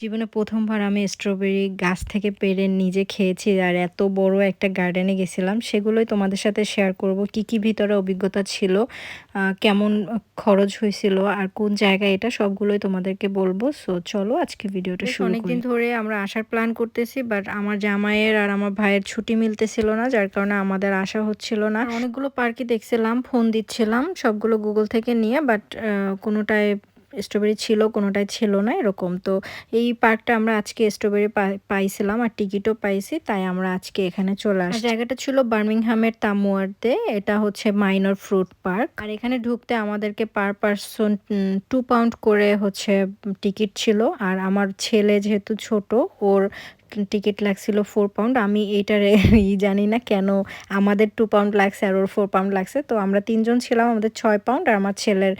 জীবনে প্রথমবার আমি স্ট্রবেরি গাছ থেকে পেরে নিজে খেয়েছি আর এত বড় একটা গার্ডেনে গেছিলাম সেগুলোই তোমাদের সাথে শেয়ার করব। কি কি ভিতরে অভিজ্ঞতা ছিল কেমন খরচ হয়েছিল আর কোন জায়গায় এটা সবগুলোই তোমাদেরকে বলব। সো চলো আজকে ভিডিওটা শুরু অনেকদিন ধরে আমরা আসার প্ল্যান করতেছি বাট আমার জামাইয়ের আর আমার ভাইয়ের ছুটি মিলতেছিল না যার কারণে আমাদের আসা হচ্ছিল না। অনেকগুলো পার্কে দেখছিলাম ফোন দিচ্ছিলাম সবগুলো গুগল থেকে নিয়ে বাট কোনোটায় স্ট্রবেরি ছিল কোনোটাই ছিল না এরকম। তো এই পার্কটা আমরা আজকে স্ট্রবেরি পাইছিলাম আর টিকিটও পাইছি তাই আমরা আজকে এখানে চলে আসি জায়গাটা ছিল বার্মিংহামের তামুয়ারতে এটা হচ্ছে মাইনর ফ্রুট পার্ক আর এখানে ঢুকতে আমাদেরকে পার পারসন টু পাউন্ড করে হচ্ছে টিকিট ছিল আর আমার ছেলে যেহেতু ছোট ওর টিকিট লাগছিল ফোর পাউন্ড আমি এইটার ই জানি না কেন আমাদের টু পাউন্ড লাগছে আর ওর ফোর পাউন্ড লাগছে, তো আমরা তিনজন ছিলাম, আমাদের ছয় পাউন্ড আর আমার ছেলের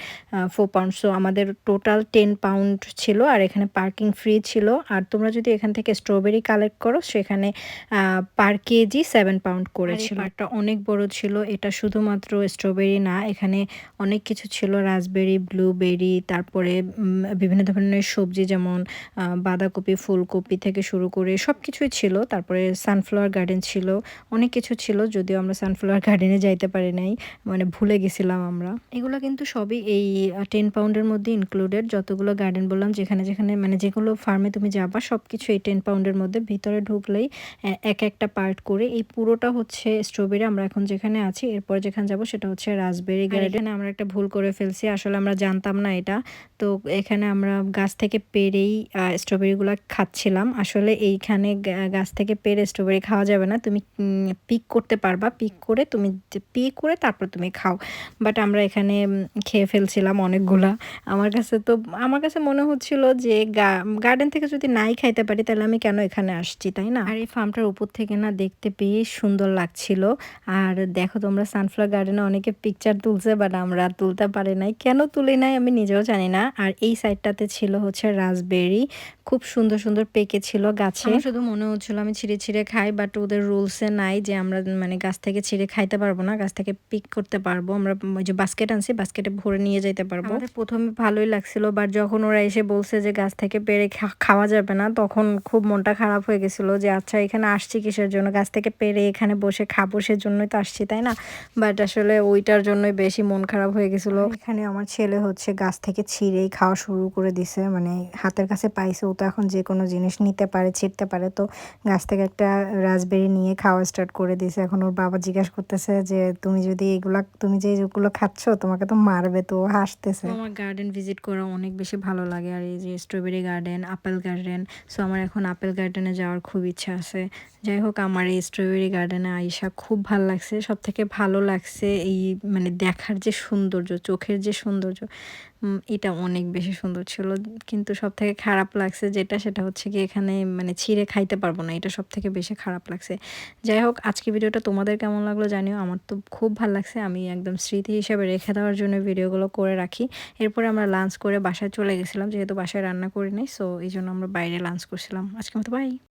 ফোর পাউন্ড সো আমাদের টোটাল টেন পাউন্ড ছিল আর এখানে পার্কিং ফ্রি ছিল, আর তোমরা যদি এখান থেকে স্ট্রবেরি কালেক্ট করো, সেখানে পার কেজি সেভেন পাউন্ড করেছিল। পার্কটা অনেক বড় ছিল, এটা শুধুমাত্র স্ট্রবেরি না, এখানে অনেক কিছু ছিল রাসবেরি ব্লুবেরি তারপরে বিভিন্ন ধরনের সবজি যেমন বাঁধাকপি, ফুলকপি থেকে শুরু করে সব কিছুই ছিল। তারপরে সানফ্লাওয়ার গার্ডেন ছিল। অনেক কিছু ছিল যদিও আমরা সানফ্লাওয়ার গার্ডেনে যাইতে পারি নাই। মানে ভুলে গেছিলাম আমরা। এগুলো কিন্তু সবই এই টেন পাউন্ডের মধ্যে ইনক্লুডেড যতগুলো গার্ডেন বললাম যেখানে যেখানে মানে যেগুলো ফার্মে তুমি যাবা সব কিছু এই টেন পাউন্ডের মধ্যে ভিতরে ঢুকলেই এক একটা পার্ট করে। এই পুরোটা হচ্ছে স্ট্রবেরি আমরা এখন যেখানে আছি এরপর যেখানে যাব সেটা হচ্ছে রাসবেরি গার্ডেন আমরা একটা ভুল করে ফেলছি আসলে আমরা জানতাম না এটা। তো এখানে আমরা গাছ থেকে পেরেই স্ট্রবেরিগুলো খাচ্ছিলাম। আসলে এইখানে এখানে গাছ থেকে পেরে স্ট্রবেরি খাওয়া যাবে না। তুমি পিক করতে পারবা। পিক করে তুমি পিক করে তারপর তুমি খাও। বাট আমরা এখানে খেয়ে ফেলছিলাম অনেকগুলা। আমার কাছে তো, আমার কাছে মনে হচ্ছিল যে গার্ডেন থেকে যদি নাই খাইতে পারি, তাহলে আমি কেন এখানে আসছি, তাই না? আর এই ফার্মটার উপর থেকে না দেখতে বেশ সুন্দর লাগছিল। আর দেখো তোমরা সানফ্লাওয়ার গার্ডেনে অনেকে পিকচার তুলছে বাট আমরা তুলতে পারি নাই। কেন তুলি নাই আমি নিজেও জানি না। আর এই সাইডটাতে ছিল হচ্ছে রাসবেরি খুব সুন্দর সুন্দর পেকে ছিল গাছে। শুধু মনে হচ্ছিল আমি ছিঁড়ে ছিঁড়ে খাই বাট ওদের রুলসে নাই যে আমরা মানে গাছ থেকে ছিঁড়ে খাইতে পারব না গাছ থেকে পিক করতে পারব। আমরা ওই যে বাস্কেট আনছি বাস্কেটে ভরে নিয়ে যেতে পারব। প্রথমে ভালোই লাগছিল বাট যখন ওরা এসে বলছে যে গাছ থেকে পেরে খাওয়া যাবে না তখন খুব মনটা খারাপ হয়ে গেছিল যে আচ্ছা এখানে আসছি কিসের জন্য? গাছ থেকে পেরে এখানে বসে খাব সে জন্যই তো আসছি তাই না? বাট আসলে ওইটার জন্যই বেশি মন খারাপ হয়ে গেছিল। এখানে আমার ছেলে হচ্ছে গাছ থেকে ছিঁড়েই খাওয়া শুরু করে দিছে মানে হাতের কাছে পাইছে ও তো এখন যে কোনো জিনিস নিতে পারে ছিঁড়তে পারে। তো গাছ থেকে একটা রাসবেরি নিয়ে খাওয়া স্টার্ট করে দিয়েছে। এখন ওর বাবা জিজ্ঞাসা করতেছে যে, তুমি যদি এগুলা, তুমি যে এগুলো খাচ্ছ, তোমাকে তো মারবে। তো হাসতেছে। আমার গার্ডেন ভিজিট করা অনেক বেশি ভালো লাগে। আর এই যে strawberry garden apple garden so আমার এখন আপেল গার্ডেনে যাওয়ার খুব ইচ্ছা আছে। যাই হোক, আমার এই স্ট্রবেরি গার্ডেনে আইসা খুব ভালো লাগছে। সব থেকে ভালো লাগছে এই মানে দেখার যে সৌন্দর্য, চোখের যে সৌন্দর্য এটা অনেক বেশি সুন্দর ছিল। কিন্তু সব থেকে খারাপ লাগছে যেটা, সেটা হচ্ছে কি এখানে মানে ছিঁড়ে খাইতে পারব না। এটা সব থেকে বেশি খারাপ লাগছে। যাই হোক, আজকে ভিডিওটা তোমাদের কেমন লাগল জানিও। আমার তো খুব ভালো লাগছে। আমি একদম স্মৃতি হিসেবে রেখে দেওয়ার জন্য ভিডিওগুলো করে রাখি। এরপরে আমরা লাঞ্চ করে বাসায় চলে গেছিলাম, যেহেতু বাসায় রান্না করি সো এই জন্য আমরা বাইরে লাঞ্চ করছিলাম। আজকে মতো বাই